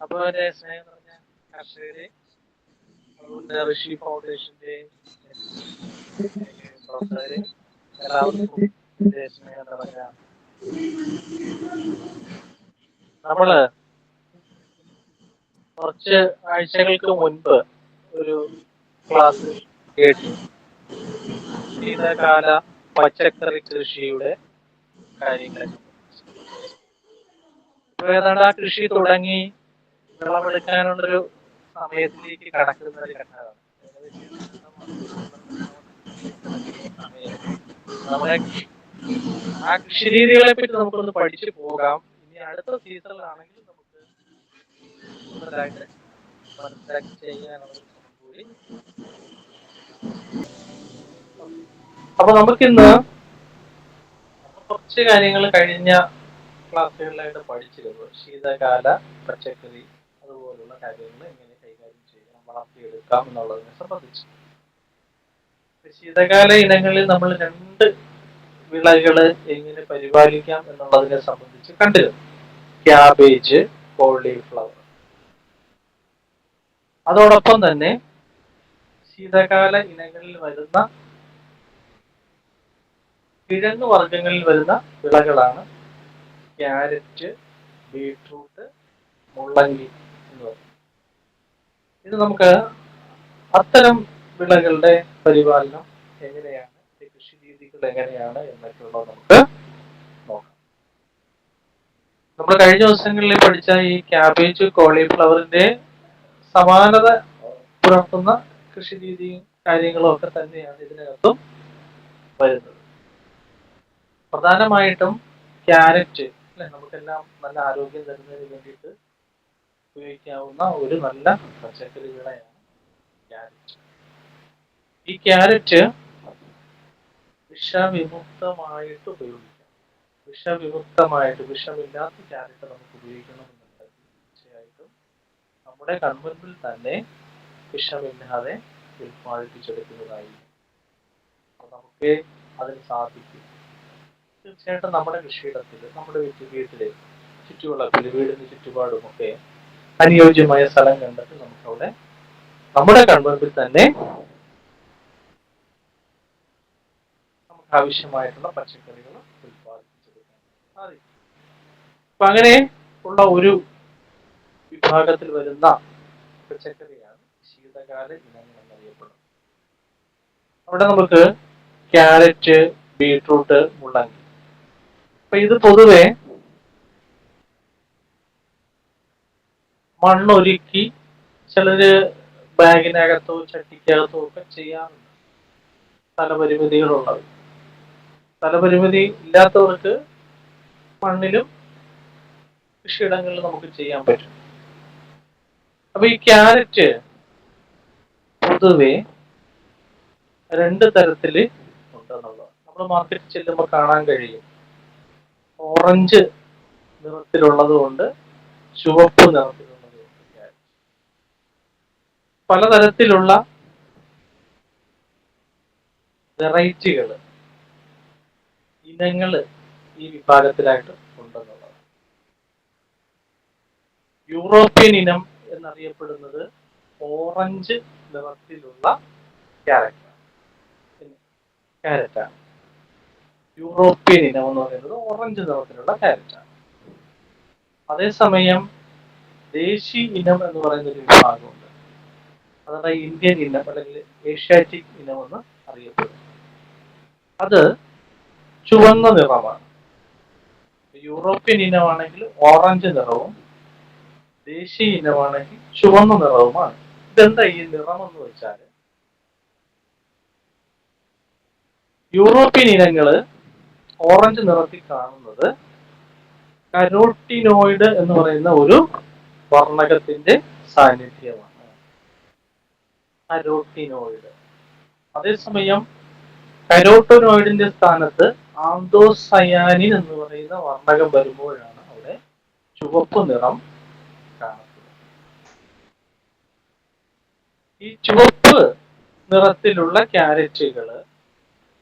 അപ്പൊ ഋഷി ഫൗണ്ടേഷന്റെ നമ്മൾ കുറച്ച് ആഴ്ചകൾക്ക് മുൻപ് ഒരു ക്ലാസ് കേട്ടു. ശീതകാല പച്ചക്കറി കൃഷിയുടെ കാര്യങ്ങൾ ഇപ്പൊ ഏതാണ്ട് ആ കൃഷി തുടങ്ങി വിളവെടുക്കാനുള്ളൊരു സമയത്തിലേക്ക് കടക്കുന്ന ഒരു ഘട്ടമാണ്. നമ്മുടെ ആ കൃഷിരീതികളെ പറ്റി നമുക്കൊന്ന് പഠിച്ചു പോകാം. ഇനി അടുത്ത സീസണിലാണെങ്കിൽ നമുക്ക് കൂടുതലായിട്ട് മനസ്സിലാക്കി ചെയ്യാനുള്ള കൂടി. അപ്പൊ നമുക്കിന്ന് കുറച്ച് കാര്യങ്ങൾ കഴിഞ്ഞ ക്ലാസ്സുകളിലായിട്ട് പഠിച്ചിരുന്നു. ശീതകാല പച്ചക്കറി കാര്യങ്ങൾ എങ്ങനെ കൈകാര്യം ചെയ്യണം വളർത്തിയെടുക്കാം എന്നുള്ളതിനെ സംബന്ധിച്ച് ശീതകാല ഇനങ്ങളിൽ നമ്മൾ രണ്ട് വിളകൾ എങ്ങനെ പരിപാലിക്കാം എന്നുള്ളതിനെ സംബന്ധിച്ച് കണ്ടിരുന്നു. Cabbage cauliflower. അതോടൊപ്പം തന്നെ ശീതകാല ഇനങ്ങളിൽ വരുന്ന കിഴങ്ങ് വർഗങ്ങളിൽ വരുന്ന വിളകളാണ് ക്യാരറ്റ് ബീട്രൂട്ട് മുള്ളങ്കി എന്ന് പറയുന്നത്. ഇത് നമുക്ക് അത്തരം വിളകളുടെ പരിപാലനം എങ്ങനെയാണ്? കൃഷി രീതികൾ എങ്ങനെയാണ് എന്നൊക്കെയുള്ളത് നമുക്ക് നോക്കാം. നമ്മൾ കഴിഞ്ഞ ദിവസങ്ങളിൽ പഠിച്ച ഈ ക്യാബേജ് കോളിഫ്ലവറിന്റെ സമാനത പുലർത്തുന്ന കൃഷി രീതിയും കാര്യങ്ങളും ഒക്കെ തന്നെയാണ് ഇതിനകത്തും വരുന്നത്. പ്രധാനമായിട്ടും ക്യാരറ്റ് അല്ലെ? നമുക്കെല്ലാം നല്ല ആരോഗ്യം തരുന്നതിന് വേണ്ടിയിട്ട് ഉപയോഗിക്കാവുന്ന ഒരു നല്ല പച്ചക്കറി വിളയാണ് ക്യാരറ്റ്. ഈ ക്യാരറ്റ് വിഷവിമുക്തമായിട്ട് ഉപയോഗിക്കാം. വിഷവിമുക്തമായിട്ട് വിഷമില്ലാത്ത ക്യാരറ്റ് നമുക്ക് ഉപയോഗിക്കണമെന്നുണ്ടെങ്കിൽ തീർച്ചയായിട്ടും നമ്മുടെ കൺമുൻപിൽ തന്നെ വിഷമില്ലാതെ ഉത്പാദിപ്പിച്ചെടുക്കുന്നതായി നമുക്ക് അതിന് സാധിക്കും. തീർച്ചയായിട്ടും നമ്മുടെ കൃഷിയിടത്തിൽ നമ്മുടെ വീട്ടിൽ ചുറ്റുമുള്ള വീടിന് ചുറ്റുപാടും ഒക്കെ അനുയോജ്യമായ സ്ഥലം കണ്ടെത്തി നമുക്കവിടെ നമ്മുടെ കൺമുൻപിൽ തന്നെ നമുക്ക് ആവശ്യമായിട്ടുള്ള പച്ചക്കറികൾ ഉൽപ്പാദിപ്പിച്ചെടുക്കാൻ അപ്പൊ അങ്ങനെ ഉള്ള ഒരു വിഭാഗത്തിൽ വരുന്ന പച്ചക്കറിയാണ് ശീതകാല ഇനങ്ങൾ എന്നറിയപ്പെടുന്നത് അവിടെ നമുക്ക് ക്യാരറ്റ് ബീട്രൂട്ട് മുള്ളങ്കി. അപ്പൊ ഇത് പൊതുവെ മണ്ണൊരുക്കി ചിലര് ബാഗിനകത്തോ ചട്ടിക്കകത്തോ ഒക്കെ ചെയ്യാറുണ്ട്. സ്ഥലപരിമിതികളുള്ളത് സ്ഥലപരിമിതി ഇല്ലാത്തവർക്ക് മണ്ണിലും കൃഷിയിടങ്ങളിൽ നമുക്ക് ചെയ്യാൻ പറ്റും. അപ്പൊ ഈ ക്യാരറ്റ് പൊതുവെ രണ്ട് തരത്തിൽ ഉണ്ടെന്നുള്ളത് നമ്മൾ മാർക്കറ്റിൽ ചെല്ലുമ്പോൾ കാണാൻ കഴിയും. ഓറഞ്ച് നിറത്തിലുള്ളത് കൊണ്ട് ചുവപ്പ് ക്യാരറ്റ് പലതരത്തിലുള്ള വെറൈറ്റികൾ ഇനങ്ങൾ ഈ വിഭാഗത്തിലായിട്ട് ഉണ്ടെന്നുള്ളത് യൂറോപ്യൻ ഇനം എന്നറിയപ്പെടുന്നത് ഓറഞ്ച് നിറത്തിലുള്ള ക്യാരറ്റ് ക്യാരറ്റാണ്. യൂറോപ്യൻ ഇനം എന്ന് പറയുന്നത് ഓറഞ്ച് നിറത്തിലുള്ള ക്യാരറ്റാണ്. അതേസമയം ദേശി ഇനം എന്ന് പറയുന്ന ഒരു വിഭാഗമുണ്ട്. അതാണ് ഇന്ത്യൻ ഇനം അല്ലെങ്കിൽ ഏഷ്യാറ്റിക് ഇനം എന്ന് അറിയപ്പെടുന്നു അത് ചുവന്ന നിറമാണ്. യൂറോപ്യൻ ഇനമാണെങ്കിൽ ഓറഞ്ച് നിറവും ദേശീയ ഇനമാണെങ്കിൽ ചുവന്ന നിറവുമാണ്. ഇതെന്താ ഈ നിറം എന്ന് വെച്ചാൽ യൂറോപ്യൻ ഇനങ്ങൾ ഓറഞ്ച് നിറത്തിൽ കാണുന്നത് കരോട്ടിനോയിഡ് എന്ന് പറയുന്ന ഒരു വർണകത്തിന്റെ സാന്നിധ്യമാണ്. കരോട്ടിനോയിഡ്. അതേസമയം കരോട്ടിനോയിഡിന്റെ സ്ഥാനത്ത് ആന്തോസയാനിൻ എന്ന് പറയുന്ന വർണകം വരുമ്പോഴാണ് അവിടെ ചുവപ്പ് നിറം കാണപ്പെടുന്നത്. ഈ ചുവപ്പ് നിറത്തിലുള്ള ക്യാരറ്റുകൾ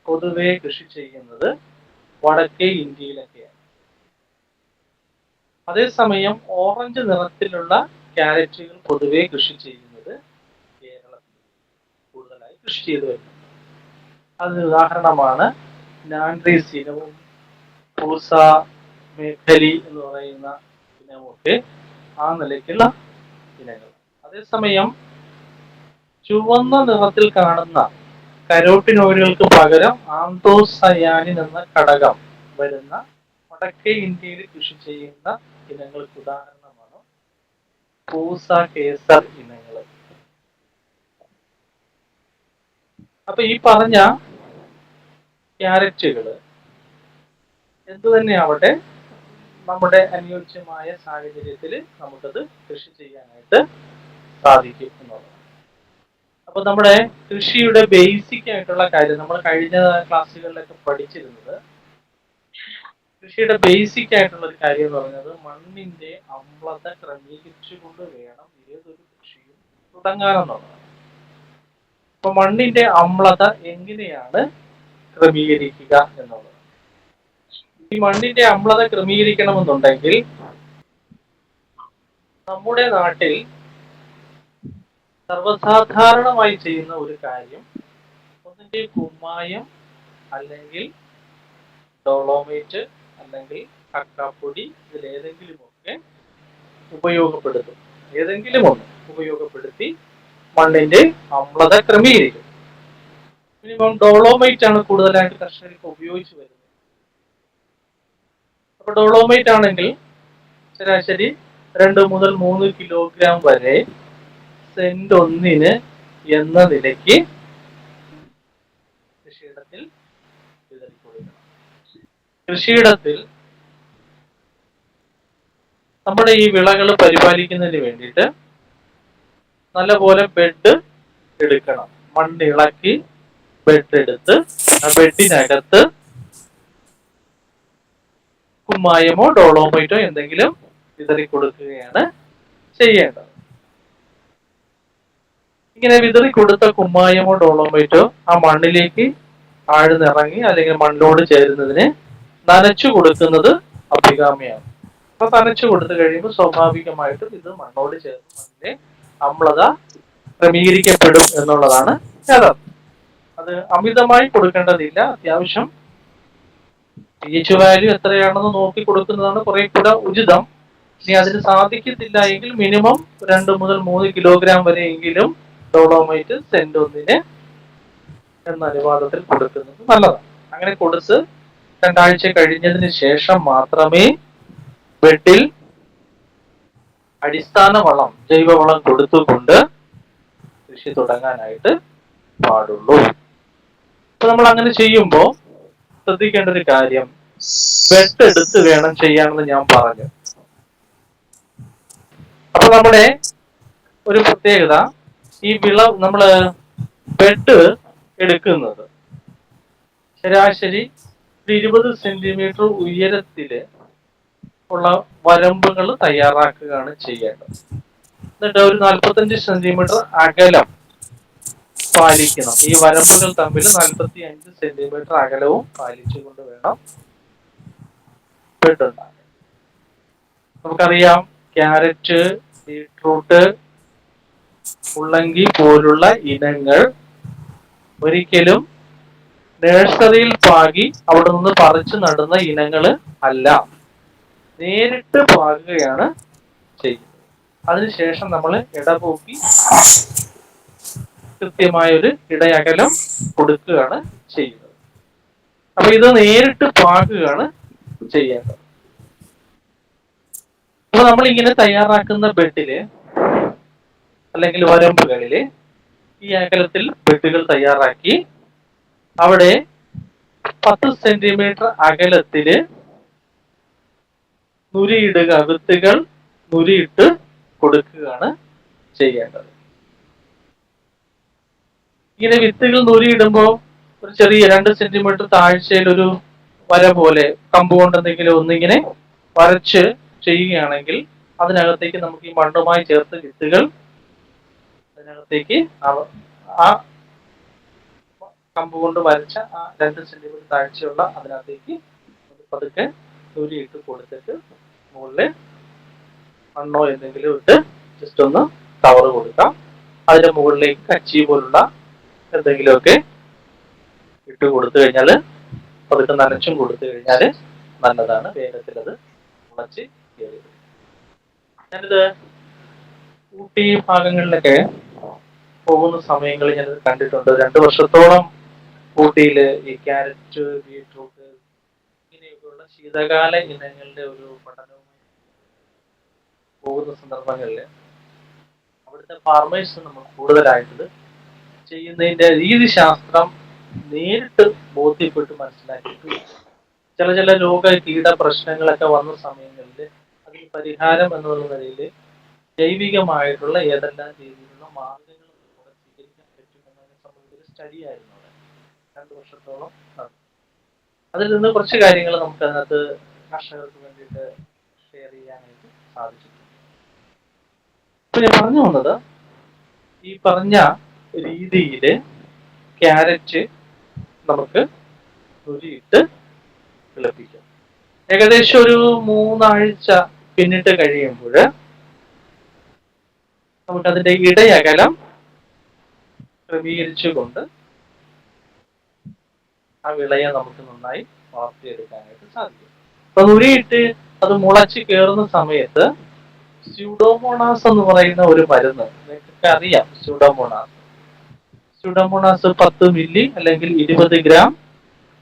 പൊതുവെ കൃഷി ചെയ്യുന്നത് വടക്കേ ഇന്ത്യയിലൊക്കെയാണ്. അതേസമയം ഓറഞ്ച് നിറത്തിലുള്ള ക്യാരറ്റുകൾ പൊതുവെ കൃഷി ചെയ്യുന്നത് കൃഷി ചെയ്തു വരുന്നത് അതിന് ഉദാഹരണമാണ് നാൻഡ്രി ഇനവും പൂസ മേഖലി എന്ന് പറയുന്ന ഇനമൊക്കെ ആ നിലയ്ക്കുള്ള ഇനങ്ങൾ. അതേസമയം ചുവന്ന നിറത്തിൽ കാണുന്ന കരോട്ടിനോയിലുകൾക്ക് പകരം ആന്തോസയാനിൻ എന്ന ഘടകം വരുന്ന വടക്കേ ഇന്ത്യയിൽ കൃഷി ചെയ്യുന്ന ഇനങ്ങൾക്ക് ഉദാഹരണമാണ് പൂസ കേസർ ഇനങ്ങൾ. അപ്പൊ ഈ പറഞ്ഞ ക്യാരറ്റുകൾ എന്തു തന്നെയാവട്ടെ നമ്മുടെ അനുയോജ്യമായ സാഹചര്യത്തിൽ നമുക്കത് കൃഷി ചെയ്യാനായിട്ട് സാധിക്കും എന്നുള്ളതാണ്. അപ്പൊ നമ്മുടെ കൃഷിയുടെ ബേസിക് ആയിട്ടുള്ള കാര്യം നമ്മൾ കഴിഞ്ഞ ക്ലാസ്സുകളിലൊക്കെ പഠിച്ചിരുന്നത് കൃഷിയുടെ ബേസിക് ആയിട്ടുള്ള ഒരു കാര്യം എന്ന് പറയുന്നത് മണ്ണിന്റെ അമ്ലത ക്രമീകരിച്ചുകൊണ്ട് വേണം ഏതൊരു കൃഷിയും തുടങ്ങാനെന്നുള്ളതാണ് അപ്പൊ മണ്ണിന്റെ അമ്ലത എങ്ങനെയാണ് ക്രമീകരിക്കുക എന്നുള്ളത്? ഈ മണ്ണിന്റെ അമ്ലത ക്രമീകരിക്കണമെന്നുണ്ടെങ്കിൽ നമ്മുടെ നാട്ടിൽ സർവസാധാരണമായി ചെയ്യുന്ന ഒരു കാര്യം ഒന്നിന്റെ കുമ്മായം അല്ലെങ്കിൽ ഡോളോമേറ്റ് അല്ലെങ്കിൽ കക്കാപ്പൊടി ഇതിലേതെങ്കിലുമൊക്കെ ഉപയോഗപ്പെടുത്തും. ഏതെങ്കിലും ഒന്ന് ഉപയോഗപ്പെടുത്തി മണ്ണിന്റെ അമ്ലത ക്രമീകരിക്കും. മിനിമം ഡോളോമൈറ്റ് ആണ് കൂടുതലായിട്ട് കർഷകർക്ക് ഉപയോഗിച്ച് വരുന്നത്. അപ്പൊ ഡോളോമൈറ്റ് ആണെങ്കിൽ ശരാശരി രണ്ട് മുതൽ മൂന്ന് കിലോഗ്രാം വരെ സെന്റ് ഒന്നിന് എന്ന നിലയ്ക്ക് കൃഷിയിടത്തിൽ കൃഷിയിടത്തിൽ നമ്മുടെ ഈ വിളകൾ പരിപാലിക്കുന്നതിന് വേണ്ടിയിട്ട് നല്ലപോലെ ബെഡ് എടുക്കണം. മണ്ണിളക്കി ബെഡ് എടുത്ത് ആ ബെഡിനകത്ത് കുമ്മായമോ ഡോളോമൈറ്റോ എന്തെങ്കിലും വിതറി കൊടുക്കുകയാണ് ചെയ്യേണ്ടത്. ഇങ്ങനെ വിതറി കൊടുത്ത കുമ്മായമോ ഡോളോമൈറ്റോ ആ മണ്ണിലേക്ക് ആഴ്ന്നിറങ്ങി അല്ലെങ്കിൽ മണ്ണിനോട് ചേരുന്നതിന് നനച്ചു കൊടുക്കുന്നത് അഭികാമ്യമാണ് അപ്പൊ നനച്ചു കൊടുത്തു കഴിയുമ്പോൾ സ്വാഭാവികമായിട്ടും ഇത് മണ്ണോട് ചേർന്ന് മണ്ണിന്റെ അമ്ലത ക്രമീകരിക്കപ്പെടും എന്നുള്ളതാണ് യഥാർത്ഥം അത് അമിതമായി കൊടുക്കേണ്ടതില്ല. അത്യാവശ്യം പി എച്ച് വാല്യൂ എത്രയാണെന്ന് നോക്കി കൊടുക്കുന്നതാണ് കുറെ കൂടെ ഉചിതം. ഇനി അതിന് സാധിക്കത്തില്ല എങ്കിൽ മിനിമം രണ്ട് മുതൽ മൂന്ന് കിലോഗ്രാം വരെയെങ്കിലും ഡോളോമൈറ്റ് സെന്റ് ഒന്നിന് എന്ന അനുപാതത്തിൽ കൊടുക്കുന്നത് നല്ലതാണ്. അങ്ങനെ കൊടുത്ത് രണ്ടാഴ്ച കഴിഞ്ഞതിന് ശേഷം മാത്രമേ ബെഡിൽ അടിസ്ഥാന വളം ജൈവവളം കൊടുത്തുകൊണ്ട് കൃഷി തുടങ്ങാനായിട്ട് പാടുള്ളൂ. അപ്പൊ നമ്മൾ അങ്ങനെ ചെയ്യുമ്പോൾ ശ്രദ്ധിക്കേണ്ട ഒരു കാര്യം ബെഡ് എടുത്ത് വേണം ചെയ്യാമെന്ന് ഞാൻ പറഞ്ഞു. അപ്പൊ നമ്മുടെ ഒരു പ്രത്യേകത ഈ വിള നമ്മൾ ബെഡ് എടുക്കുന്നത് ശരാശരി ഒരു ഇരുപത് സെന്റിമീറ്റർ ഉയരത്തിൽ ഉള്ള വരമ്പുകൾ തയ്യാറാക്കുകയാണ് ചെയ്യേണ്ടത്. എന്നിട്ട് ഒരു നാൽപ്പത്തഞ്ച് സെന്റിമീറ്റർ അകലം പാലിക്കണം. ഈ വരമ്പുകൾ തമ്മിൽ നാൽപ്പത്തി അഞ്ച് സെന്റിമീറ്റർ അകലവും പാലിച്ചുകൊണ്ട് വേണം നമുക്കറിയാം ക്യാരറ്റ് ബീട്രൂട്ട് ഉള്ളങ്കി പോലുള്ള ഇനങ്ങൾ ഒരിക്കലും നഴ്സറിയിൽ പാകി അവിടെ നിന്ന് പറിച്ചു നടുന്ന ഇനങ്ങൾ അല്ല. നേരിട്ട് പാകുകയാണ് ചെയ്യുന്നത്. അതിനുശേഷം നമ്മൾ ഇടപോക്കി കൃത്യമായ ഒരു ഇടയകലം കൊടുക്കുകയാണ് ചെയ്യുന്നത്. അപ്പൊ ഇത് നേരിട്ട് പാകുകയാണ് ചെയ്യേണ്ടത്. അപ്പൊ നമ്മൾ ഇങ്ങനെ തയ്യാറാക്കുന്ന ബെഡിൽ അല്ലെങ്കിൽ വരമ്പുകളിൽ ഈ അകലത്തിൽ ബെഡുകൾ തയ്യാറാക്കി അവിടെ പത്ത് സെന്റിമീറ്റർ അകലത്തിൽ നുരിയിടുക വിത്തുകൾ നുരിയിട്ട് കൊടുക്കുകയാണ് ചെയ്യേണ്ടത്. ഇങ്ങനെ വിത്തുകൾ നുരിയിടുമ്പോൾ ഒരു ചെറിയ രണ്ട് സെന്റിമീറ്റർ താഴ്ചയിൽ ഒരു വര പോലെ കമ്പ് കൊണ്ട് എന്തെങ്കിലും ഒന്നിങ്ങനെ വരച്ച് ചെയ്യുകയാണെങ്കിൽ അതിനകത്തേക്ക് നമുക്ക് ഈ മണ്ണുമായി ചേർത്ത് വിത്തുകൾ അതിനകത്തേക്ക് ആ കമ്പ് കൊണ്ട് വരച്ച ആ രണ്ട് സെന്റിമീറ്റർ താഴ്ചയുള്ള അതിനകത്തേക്ക് പതുക്കെ നുരിയിട്ട് കൊടുത്തിട്ട് മുകളിൽ മണ്ണോ എന്തെങ്കിലും ഇട്ട് ജസ്റ്റ് ഒന്ന് കവർ കൊടുക്കാം. അതിന്റെ മുകളിലേക്ക് കച്ചി പോലുള്ള എന്തെങ്കിലുമൊക്കെ ഇട്ട് കൊടുത്തു കഴിഞ്ഞാൽ അവർക്ക് നനച്ചും കൊടുത്തു കഴിഞ്ഞാൽ നല്ലതാണ്. വേഗത്തിൽ അത് മുളച്ച് കയറി. ഞാനിത് ഊട്ടി ഭാഗങ്ങളിലൊക്കെ പോകുന്ന സമയങ്ങളിൽ ഞാനിത് കണ്ടിട്ടുണ്ട്. രണ്ട് വർഷത്തോളം ഊട്ടിയിൽ ഈ ക്യാരറ്റ് ബീട്രൂട്ട് ഇങ്ങനെയൊക്കെയുള്ള ശീതകാല ഇനങ്ങളുടെ ഒരു പഠനവുമായി പോകുന്ന സന്ദർഭങ്ങളിൽ അവിടുത്തെ ഫാർമേഴ്സ് നമ്മൾ കൂടുതലായിട്ട് ചെയ്യുന്നതിന്റെ രീതിശാസ്ത്രം നേരിട്ട് ബോധ്യപ്പെട്ട് മനസ്സിലാക്കിയിട്ട് ചില ചില രോഗ കീട പ്രശ്നങ്ങളൊക്കെ വന്ന സമയങ്ങളിൽ അതിന് പരിഹാരം എന്നുള്ള നിലയിൽ ജൈവികമായിട്ടുള്ള ഏതെല്ലാം രീതിയിലുള്ള മാർഗങ്ങൾ സ്വീകരിക്കാൻ പറ്റും എന്നതിനെ സംബന്ധിച്ചൊരു സ്റ്റഡി ആയിരുന്നു അവിടെ. രണ്ട് വർഷത്തോളം അതിൽ നിന്ന് കുറച്ച് കാര്യങ്ങൾ നമുക്ക് അതിനകത്ത് കർഷകർക്ക് വേണ്ടിയിട്ട് ഷെയർ ചെയ്യാനായിട്ട് സാധിച്ചിട്ടുണ്ട്. ഇപ്പൊ ഞാൻ പറഞ്ഞു വന്നത് ഈ പറഞ്ഞ രീതിയിൽ ക്യാരറ്റ് നമുക്ക് ഉരിയിട്ട് വിളപ്പിക്കാം ഏകദേശം ഒരു മൂന്നാഴ്ച പിന്നിട്ട് കഴിയുമ്പോൾ നമുക്ക് അതിന്റെ ഇടയകലം ക്രമീകരിച്ചുകൊണ്ട് ആ വിളയെ നമുക്ക് നന്നായി വളർത്തിയെടുക്കാനായിട്ട് സാധിക്കും. അപ്പൊ നുരിയിട്ട് അത് മുളച്ച് കയറുന്ന സമയത്ത് സ്യൂഡോമോണാസ് എന്ന് പറയുന്ന ഒരു മരുന്ന്. നിങ്ങൾക്ക് അറിയാം സ്യൂഡോമോണാസ് സ്യൂഡോമോണാസ് പത്ത് മില്ലി അല്ലെങ്കിൽ ഇരുപത് ഗ്രാം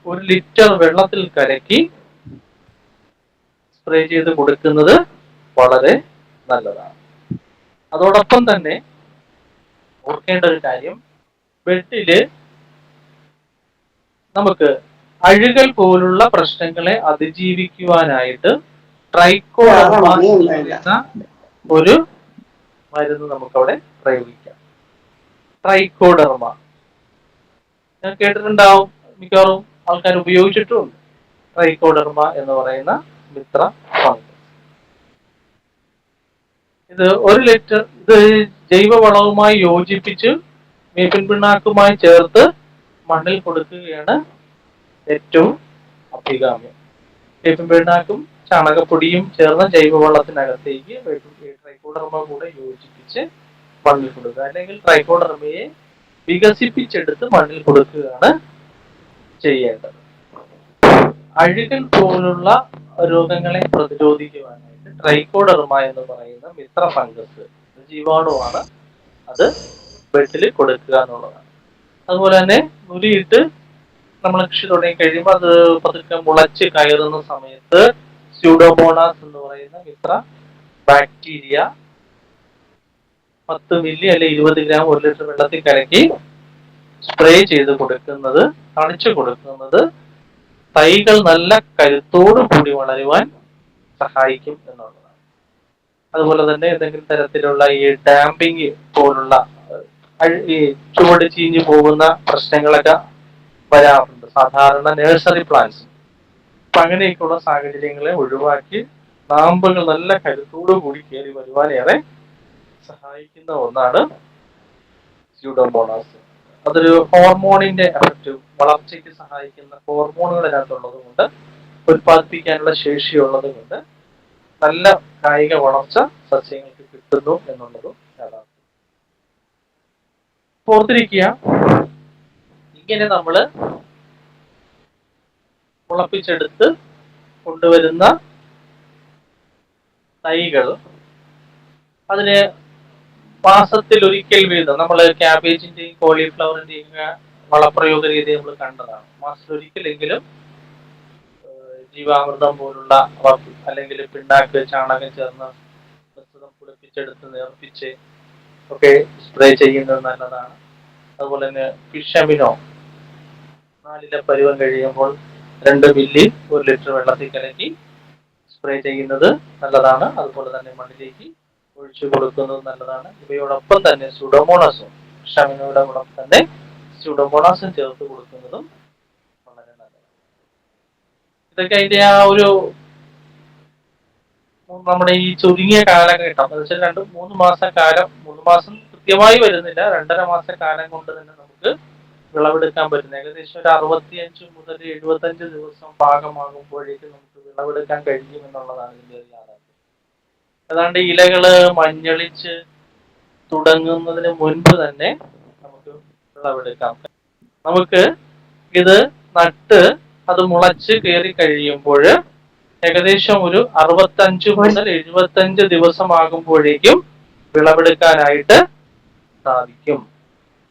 ഒരു ലിറ്റർ വെള്ളത്തിൽ കലക്കി സ്പ്രേ ചെയ്ത് കൊടുക്കുന്നത് വളരെ നല്ലതാണ്. അതോടൊപ്പം തന്നെ ഓർക്കേണ്ട ഒരു കാര്യം ബെഡിൽ നമുക്ക് അഴുകൽ പോലുള്ള പ്രശ്നങ്ങളെ അതിജീവിക്കുവാനായിട്ട് ട്രൈക്കോ ഒരു മരുന്ന് നമുക്കവിടെ പ്രയോഗിക്കാം. ട്രൈക്കോഡർമ. ഞാൻ കേട്ടിട്ടുണ്ടാവും മിക്കവാറും ആൾക്കാർ ഉപയോഗിച്ചിട്ടുമുണ്ട്. ട്രൈക്കോഡർമ എന്ന് പറയുന്ന മിത്ര ഇത് ഒരു ലിറ്റർ ഇത് ജൈവവളവുമായി യോജിപ്പിച്ച് വേപ്പിൻ പിണ്ണാക്കുമായി ചേർത്ത് മണ്ണിൽ കൊടുക്കുകയാണ് ഏറ്റവും അഭികാമ്യം. വേപ്പിൻ പിണ്ണാക്കും ചാണകപ്പൊടിയും ചേർന്ന ജൈവവളത്തിനകത്തേക്ക് വേപ്പിൻ ട്രൈക്കോഡർമ കൂടെ യോജിപ്പിച്ച് മണ്ണിൽ കൊടുക്കുക. അല്ലെങ്കിൽ ട്രൈക്കോഡർമയെ വികസിപ്പിച്ചെടുത്ത് മണ്ണിൽ കൊടുക്കുകയാണ് ചെയ്യേണ്ടത്. അഴുകൽ പോലുള്ള രോഗങ്ങളെ പ്രതിരോധിക്കുവാനായിട്ട് ട്രൈക്കോഡർമ എന്ന് പറയുന്ന മിത്ര ഫംഗസ് ജീവാണുവാണ് അത് ബെഡിൽ കൊടുക്കുക എന്നുള്ളതാണ്. അതുപോലെ തന്നെ നുരിയിട്ട് നമ്മൾ കൃഷി തുടങ്ങി കഴിയുമ്പോൾ അത് പതുക്കെ മുളച്ച് കയറുന്ന സമയത്ത് സ്യൂഡോമോണാസ് എന്ന് പറയുന്ന മിത്ര ബാക്ടീരിയ പത്ത് മില്ലി അല്ലെ ഇരുപത് ഗ്രാം ഒരു ലിറ്റർ വെള്ളത്തിൽ കലക്കി സ്പ്രേ ചെയ്ത് കൊടുക്കുന്നത് തണിച്ചു കൊടുക്കുന്നത് തൈകൾ നല്ല കരുത്തോടു കൂടി വളരുവാൻ സഹായിക്കും എന്നുള്ളതാണ്. അതുപോലെ തന്നെ എന്തെങ്കിലും തരത്തിലുള്ള ഈ ഡാമ്പിങ് പോലുള്ള ഈ ചുവട് ചീഞ്ഞു പോകുന്ന പ്രശ്നങ്ങളൊക്കെ വരാറുണ്ട്. സാധാരണ നഴ്സറി പ്ലാന്റ്സ് അപ്പൊ അങ്ങനെയൊക്കെയുള്ള സാഹചര്യങ്ങളെ ഒഴിവാക്കി നാമ്പങ്ങൾ നല്ല കരുത്തോടു കൂടി കയറി വരുവാൻ ഏറെ സഹായിക്കുന്ന ഒന്നാണ് സ്യൂഡോമോണാസ് അതൊരു ഹോർമോണിന്റെ എഫക്റ്റ് വളർച്ചയ്ക്ക് സഹായിക്കുന്ന ഹോർമോണുകൾ അതിനകത്തുള്ളത് കൊണ്ട് ഉൽപ്പാദിപ്പിക്കാനുള്ള ശേഷിയുള്ളത് കൊണ്ട് നല്ല കായിക വളർച്ച സസ്യങ്ങൾക്ക് കിട്ടുന്നു എന്നുള്ളതും യാഥാർത്ഥ്യം. ഓർത്തിരിക്കുക ഇങ്ങനെ നമ്മൾ മുളപ്പിച്ചെടുത്ത് കൊണ്ടുവരുന്ന തൈകൾ. അതിന് മാസത്തിൽ ഒരിക്കൽ വീതം. നമ്മൾ ക്യാബേജിന്റെയും കോളിഫ്ലവറിന്റെയും വളപ്രയോഗ രീതി നമ്മൾ കണ്ടതാണ്. മാസത്തിൽ ഒരിക്കലെങ്കിലും ജീവാമൃതം പോലുള്ള അല്ലെങ്കിൽ പിണ്ണാക്ക് ചാണകം ചേർന്ന് കുളിപ്പിച്ചെടുത്ത് നേർപ്പിച്ച് ഒക്കെ സ്പ്രേ ചെയ്യുന്നത് നല്ലതാണ്. അതുപോലെ തന്നെ ഫിഷമിനോ നാലിലെ പരുവം കഴിയുമ്പോൾ രണ്ട് മില്ലി ഒരു ലിറ്റർ വെള്ളത്തിൽ കലക്കി സ്പ്രേ ചെയ്യുന്നത് നല്ലതാണ്. അതുപോലെ തന്നെ മണ്ണിലേക്ക് ഒഴിച്ചു കൊടുക്കുന്നത് നല്ലതാണ്. ഇവയോടൊപ്പം തന്നെ സുഡോമോണസും ഷമിനോടൊപ്പം തന്നെ സുഡോമോണസും ചേർത്ത് കൊടുക്കുന്നതും വളരെ നല്ലതാണ്. ഇതൊക്കെ അതിന്റെ ആ ഒരു നമ്മുടെ ഈ ചുരുങ്ങിയ കാലഘട്ടം എന്ന് വെച്ചാൽ രണ്ട് മൂന്ന് മാസ കാലം മൂന്ന് മാസം കൃത്യമായി വരുന്നില്ല. രണ്ടര മാസ കാലം കൊണ്ട് തന്നെ നമുക്ക് വിളവെടുക്കാൻ പറ്റുന്നത്. ഏകദേശം ഒരു അറുപത്തിയഞ്ച് മുതൽ എഴുപത്തഞ്ച് ദിവസം പാകമാകുമ്പോഴേക്കും നമുക്ക് വിളവെടുക്കാൻ കഴിയും എന്നുള്ളതാണ് ഇതിന്റെ ഒരു യാഥാർത്ഥ്യം. ഏതാണ്ട് ഇലകൾ മഞ്ഞളിച്ച് തുടങ്ങുന്നതിന് മുൻപ് തന്നെ നമുക്ക് വിളവെടുക്കാം നമുക്ക് ഇത് നട്ട് അത് മുളച്ച് കയറി കഴിയുമ്പോൾ ഏകദേശം ഒരു അറുപത്തഞ്ച് മുതൽ എഴുപത്തഞ്ച് ദിവസമാകുമ്പോഴേക്കും വിളവെടുക്കാനായിട്ട് സാധിക്കും.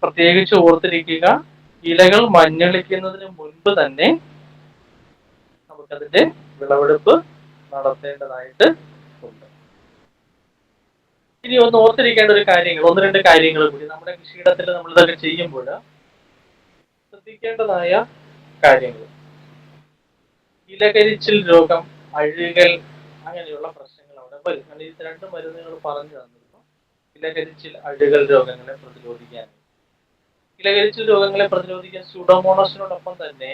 പ്രത്യേകിച്ച് ഓർത്തിരിക്കുക ഇലകൾ മഞ്ഞളിക്കുന്നതിന് മുൻപ് തന്നെ നമുക്കതിന്റെ വിളവെടുപ്പ് നടത്തേണ്ടതായിട്ട് ഉണ്ട്. ഇനി ഒന്ന് ഓർത്തിരിക്കേണ്ട ഒരു കാര്യങ്ങൾ ഒന്ന് രണ്ട് കാര്യങ്ങൾ കൂടി. നമ്മുടെ കൃഷിയിടത്തിൽ നമ്മൾ ഇതൊക്കെ ചെയ്യുമ്പോൾ ശ്രദ്ധിക്കേണ്ടതായ കാര്യങ്ങൾ. ഇലകരിച്ചിൽ രോഗം അഴുകൽ അങ്ങനെയുള്ള പ്രശ്നങ്ങൾ അവിടെ വരും. ഈ രണ്ട് മരുന്നുകൾ പറഞ്ഞു തന്നിരുന്നു. ഇലകരിച്ചിൽ അഴുകൽ രോഗങ്ങളെ പ്രതിരോധിക്കാൻ ഇലകരിച്ചിൽ രോഗങ്ങളെ പ്രതിരോധിക്കാൻ സുഡോമോണസിനോടൊപ്പം തന്നെ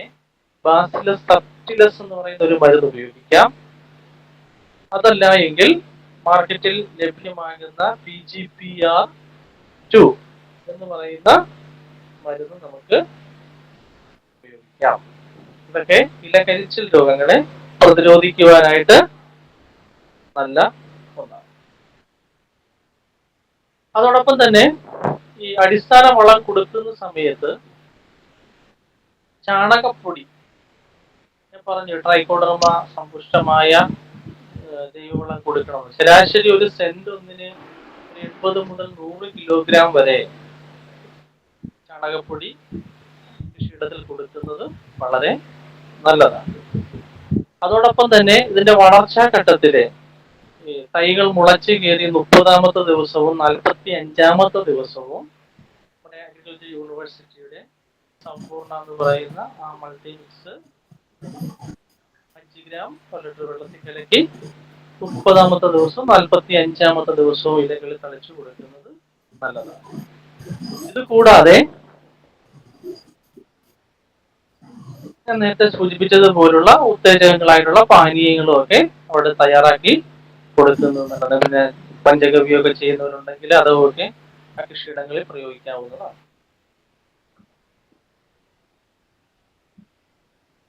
ബാസിലസ് സബ്റ്റിലസ് എന്ന് പറയുന്ന ഒരു മരുന്ന് ഉപയോഗിക്കാം. അതല്ല എങ്കിൽ മാർക്കറ്റിൽ ലഭ്യമാകുന്ന P G P R two എന്ന് പറയുന്ന മരുന്ന് നമുക്ക് ഉപയോഗിക്കാം. ഇതൊക്കെ ഇലകരിച്ചിൽ രോഗങ്ങളെ പ്രതിരോധിക്കുവാനായിട്ട് നല്ല ഒന്നാണ്. അതോടൊപ്പം തന്നെ ഈ അടിസ്ഥാന വളം കൊടുക്കുന്ന സമയത്ത് ചാണകപ്പൊടി ഞാൻ പറഞ്ഞു ട്രൈക്കോഡർമ സമ്പുഷ്ടമായ ജൈവവളം കൊടുക്കണം ശരാശരി ഒരു സെന്റ് ഒന്നിന് എൺപത് മുതൽ നൂറ് കിലോഗ്രാം വരെ ചാണകപ്പൊടി കൃഷിയിടത്തിൽ കൊടുക്കുന്നത് വളരെ നല്ലതാണ്. അതോടൊപ്പം തന്നെ ഇതിന്റെ വളർച്ചാ ഘട്ടത്തിൽ തൈകൾ മുളച്ച് കയറി മുപ്പതാമത്തെ ദിവസവും നാൽപ്പത്തി അഞ്ചാമത്തെ ദിവസവും നമ്മുടെ അഗ്രികൾച്ചർ യൂണിവേഴ്സിറ്റിയുടെ സമ്പൂർണ എന്ന് പറയുന്ന ആ മൾട്ടി മിക്സ് അഞ്ച് ഗ്രാം ഒരു ലിറ്റർ വെള്ളത്തിൽ കലക്കി മുപ്പതാമത്തെ ദിവസം നാൽപ്പത്തി അഞ്ചാമത്തെ ദിവസവും ഇലകൾ തളിച്ചു കൊടുക്കുന്നത് നല്ലതാണ്. ഇത് കൂടാതെ ഞാൻ നേരത്തെ സൂചിപ്പിച്ചതുപോലുള്ള ഉത്തേജകങ്ങളായിട്ടുള്ള പാനീയങ്ങളും ഒക്കെ അവിടെ തയ്യാറാക്കി കൊടുക്കുന്നത് നല്ലതാണ് പിന്നെ പഞ്ചഗവ്യമൊക്കെ ചെയ്യുന്നവരുണ്ടെങ്കിൽ അതൊക്കെ ആ കൃഷിയിടങ്ങളിൽ പ്രയോഗിക്കാവുന്നതാണ്.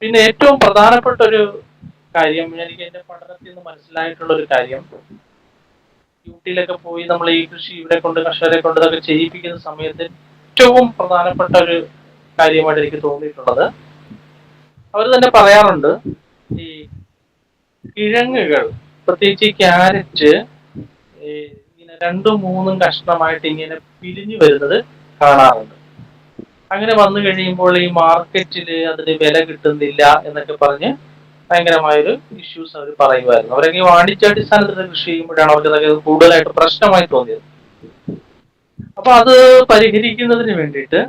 പിന്നെ ഏറ്റവും പ്രധാനപ്പെട്ട ഒരു കാര്യം എനിക്ക് എന്റെ പഠനത്തിൽ നിന്ന് മനസ്സിലായിട്ടുള്ള ഒരു കാര്യം യൂട്ടിയിലൊക്കെ പോയി നമ്മൾ ഈ കൃഷി ഇവിടെ കൊണ്ട് കർഷകരെ കൊണ്ട് ഇതൊക്കെ ചെയ്യിപ്പിക്കുന്ന സമയത്ത് ഏറ്റവും പ്രധാനപ്പെട്ട ഒരു കാര്യമായിട്ട് എനിക്ക് തോന്നിയിട്ടുള്ളത്. അവർ തന്നെ പറയാറുണ്ട് ഈ കിഴങ്ങുകൾ പ്രത്യേകിച്ച് ഈ ക്യാരറ്റ് ഇങ്ങനെ രണ്ടും മൂന്നും കഷ്ണമായിട്ട് ഇങ്ങനെ പിരിഞ്ഞു വരുന്നത് കാണാറുണ്ട്. അങ്ങനെ വന്നു കഴിയുമ്പോൾ ഈ മാർക്കറ്റിൽ അതിന് വില കിട്ടുന്നില്ല എന്നൊക്കെ പറഞ്ഞ് ഭയങ്കരമായൊരു ഇഷ്യൂസ് അവർ പറയുമായിരുന്നു. അവരൊക്കെ ഈ വാണിജ്യാടിസ്ഥാനത്തിൽ കൃഷി ചെയ്യുമ്പോഴാണ് അവർക്ക് അതൊക്കെ കൂടുതലായിട്ട് പ്രശ്നമായി തോന്നിയത്. അപ്പൊ അത് പരിഹരിക്കുന്നതിന് വേണ്ടിയിട്ട്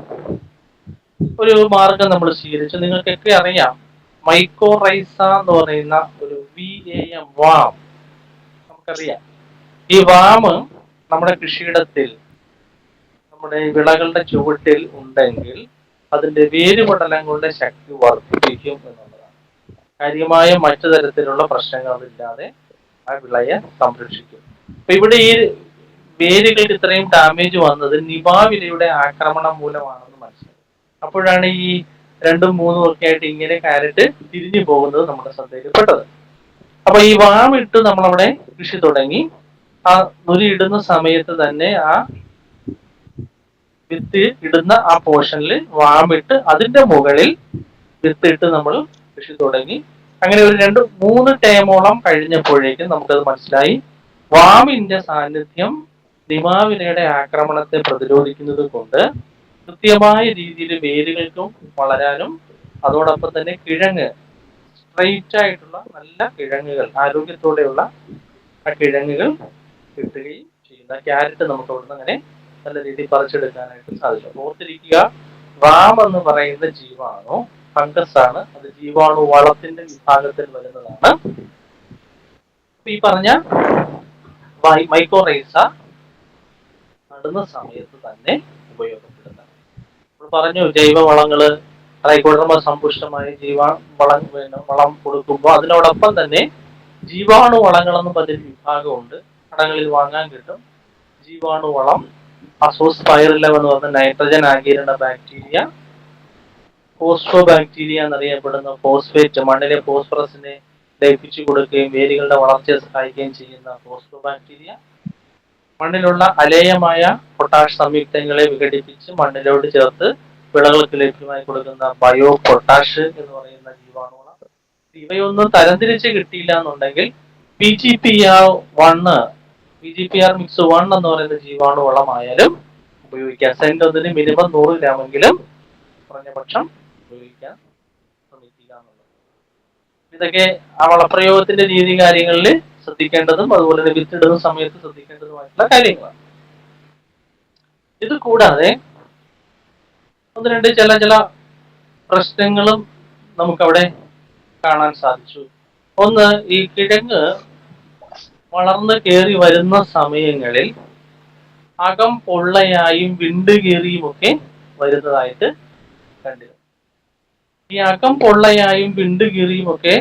ഒരു മാർഗം നമ്മൾ സ്വീകരിച്ചു. നിങ്ങൾക്കൊക്കെ അറിയാം മൈക്കോറൈസ എന്ന് പറയുന്ന ഒരു വി എ എം വാം. നമുക്കറിയാം. ഈ വാമ് നമ്മുടെ കൃഷിയിടത്തിൽ നമ്മുടെ വിളകളുടെ ചുവട്ടിൽ ഉണ്ടെങ്കിൽ അതിന്റെ വേരുപടലങ്ങളുടെ ശക്തി വർദ്ധിപ്പിക്കും എന്നുള്ളതാണ്. കാര്യമായ മറ്റു തരത്തിലുള്ള പ്രശ്നങ്ങളില്ലാതെ ആ വിളയെ സംരക്ഷിക്കും. അപ്പൊ ഇവിടെ ഈ വേരുകൾക്ക് ഇത്രയും ഡാമേജ് വന്നത് നിവാവിലയുടെ ആക്രമണം മൂലമാണെന്ന് മനസ്സിലായി. അപ്പോഴാണ് ഈ രണ്ടും മൂന്നും ഒക്കെ ആയിട്ട് ഇങ്ങനെ കാരറ്റ് തിരിഞ്ഞു പോകുന്നത് നമ്മുടെ ശ്രദ്ധയിൽപ്പെട്ടത്. അപ്പൊ ഈ വാമിട്ട് നമ്മളവിടെ കൃഷി തുടങ്ങി. ആ നുരി ഇടുന്ന സമയത്ത് തന്നെ ആ വിത്ത് ഇടുന്ന ആ പോർഷനിൽ വാമിട്ട് അതിന്റെ മുകളിൽ വിത്തിട്ട് നമ്മൾ കൃഷി തുടങ്ങി. അങ്ങനെ ഒരു രണ്ട് മൂന്ന് ടേമോളം കഴിഞ്ഞപ്പോഴേക്കും നമുക്കത് മനസ്സിലായി. വാമിന്റെ സാന്നിധ്യം നിമാവിലയുടെ ആക്രമണത്തെ പ്രതിരോധിക്കുന്നത് കൊണ്ട് കൃത്യമായ രീതിയിൽ വേരുകൾക്കും വളരാനും അതോടൊപ്പം തന്നെ കിഴങ്ങ് സ്ട്രൈറ്റ് ആയിട്ടുള്ള നല്ല കിഴങ്ങുകൾ ആരോഗ്യത്തോടെയുള്ള ആ കിഴങ്ങുകൾ കിട്ടുകയും ചെയ്യുന്ന ക്യാരറ്റ് നമുക്ക് അവിടുന്ന് അങ്ങനെ നല്ല രീതിയിൽ പറിച്ചെടുക്കാനായിട്ട് സാധിക്കും. ഓർത്തിരിക്കുക റാം എന്ന് പറയുന്ന ജീവാണു ഫംഗസ് ആണ്. അത് ജീവാണു വളത്തിന്റെ വിഭാഗത്തിൽ വരുന്നതാണ്. ഈ പറഞ്ഞ മൈക്കോറൈസ നടുന്ന സമയത്ത് തന്നെ ഉപയോഗപ്പെടുത്തണം നമ്മൾ പറഞ്ഞു ജൈവ വളങ്ങൾ ട്രൈക്കോഡർമ സമ്പുഷ്ടമായ ജീവ വളം വളം കൊടുക്കുമ്പോൾ അതിനോടൊപ്പം തന്നെ ജീവാണു വളങ്ങൾ എന്ന് പറഞ്ഞൊരു വിഭാഗമുണ്ട്. കടകളിൽ വാങ്ങാൻ കിട്ടും. ജീവാണു വളം അസോസ് അസോസ്പൈറിലം എന്ന് പറഞ്ഞ നൈട്രജൻ ആകിരണ ബാക്ടീരിയ ഫോസ്ഫോ ബാക്ടീരിയ എന്നറിയപ്പെടുന്ന ഫോസ്ഫേറ്റ് മണ്ണിലെ ഫോസ്ഫറസിനെ ലയിപ്പിച്ചു കൊടുക്കുകയും വേരുകളുടെ വളർച്ചയെ സഹായിക്കുകയും ചെയ്യുന്ന പോസ്റ്റോ ബാക്ടീരിയ മണ്ണിലുള്ള അലേയമായ പൊട്ടാഷ് സംയുക്തങ്ങളെ വിഘടിപ്പിച്ച് മണ്ണിലോട് ചേർത്ത് വിളകൾക്ക് ലഭ്യമായി കൊടുക്കുന്ന ബയോ പൊട്ടാഷ് എന്ന് പറയുന്ന ജീവാണുകളാണ് ഇവയൊന്നും തരംതിരിച്ച് കിട്ടിയില്ല എന്നുണ്ടെങ്കിൽ P G P R one P G P R mix one എന്ന് പറയുന്ന ജീവാണുവളമായാലും ഉപയോഗിക്കാം. സെന്റ് ഒന്നിന് മിനിമം നൂറ് ഗ്രാമെങ്കിലും കുറഞ്ഞ പക്ഷം ഉപയോഗിക്കാൻ ശ്രമിക്കുക എന്നുള്ളത്. ഇതൊക്കെ ആ വളപ്രയോഗത്തിന്റെ രീതി കാര്യങ്ങളിൽ ശ്രദ്ധിക്കേണ്ടതും അതുപോലെ തന്നെ വിത്തിടുന്ന സമയത്ത് ശ്രദ്ധിക്കേണ്ടതുമായിട്ടുള്ള കാര്യങ്ങളാണ്. ഇത് കൂടാതെ ഒന്ന് രണ്ട് ചില ചില പ്രശ്നങ്ങളും നമുക്കവിടെ കാണാൻ സാധിച്ചു. ഒന്ന് ഈ കിഴങ്ങ് വളർന്നു കയറി വരുന്ന സമയങ്ങളിൽ അകം പൊള്ളയായും വിണ്ടുകീറിയും ഒക്കെ വരുന്നതായിട്ട് കണ്ടിരുന്നു. ഈ അകം പൊള്ളയായും വിണ്ടുകീറിയും ഒക്കെ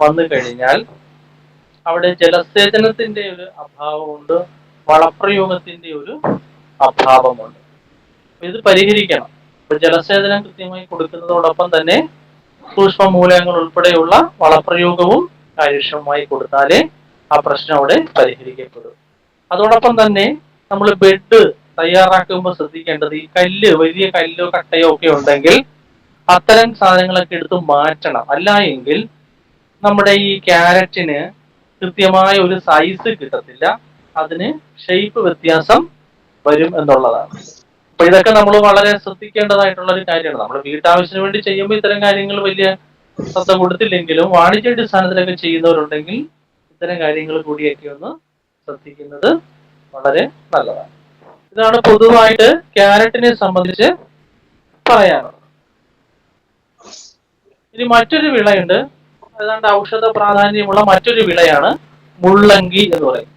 വന്നു കഴിഞ്ഞാൽ അവിടെ ജലസേചനത്തിന്റെ ഒരു അഭാവമുണ്ട് വളപ്രയോഗത്തിന്റെ ഒരു അഭാവമുണ്ട്. ഇത് പരിഹരിക്കണം. അപ്പൊ ജലസേചനം കൃത്യമായി കൊടുക്കുന്നതോടൊപ്പം തന്നെ സൂക്ഷ്മ മൂലകങ്ങൾ ഉൾപ്പെടെയുള്ള വളപ്രയോഗവും കാര്യക്ഷമമായി കൊടുത്താലേ ആ പ്രശ്നം അവിടെ പരിഹരിക്കപ്പെടും. അതോടൊപ്പം തന്നെ നമ്മൾ ബെഡ് തയ്യാറാക്കുമ്പോൾ ശ്രദ്ധിക്കേണ്ടത് ഈ കല്ല് വലിയ കല്ലോ കട്ടയോ ഒക്കെ ഉണ്ടെങ്കിൽ അത്തരം സാധനങ്ങളൊക്കെ എടുത്ത് മാറ്റണം. അല്ല എങ്കിൽ നമ്മുടെ ഈ ക്യാരറ്റിന് കൃത്യമായ ഒരു സൈസ് കിട്ടത്തില്ല. അതിന് ഷേപ്പ് വ്യത്യാസം വരും എന്നുള്ളതാണ്. അപ്പൊ ഇതൊക്കെ നമ്മൾ വളരെ ശ്രദ്ധിക്കേണ്ടതായിട്ടുള്ള ഒരു കാര്യമാണ്. നമ്മൾ വീട്ടാവശ്യത്തിന് വേണ്ടി ചെയ്യുമ്പോൾ ഇത്തരം കാര്യങ്ങൾ വലിയ ശ്രദ്ധ കൊടുത്തില്ലെങ്കിലും വാണിജ്യ അടിസ്ഥാനത്തിലൊക്കെ ചെയ്യുന്നവരുണ്ടെങ്കിൽ ഇത്തരം കാര്യങ്ങൾ കൂടിയൊക്കെ ഒന്ന് ശ്രദ്ധിക്കുന്നത് വളരെ നല്ലതാണ്. ഇതാണ് പൊതുവായിട്ട് ക്യാരറ്റിനെ സംബന്ധിച്ച് പറയാനുള്ളത്. ഇനി മറ്റൊരു വിളയുണ്ട്. ഏതാണ്ട് ഔഷധ പ്രാധാന്യമുള്ള മറ്റൊരു വിളയാണ് മുള്ളങ്കി എന്ന് പറയും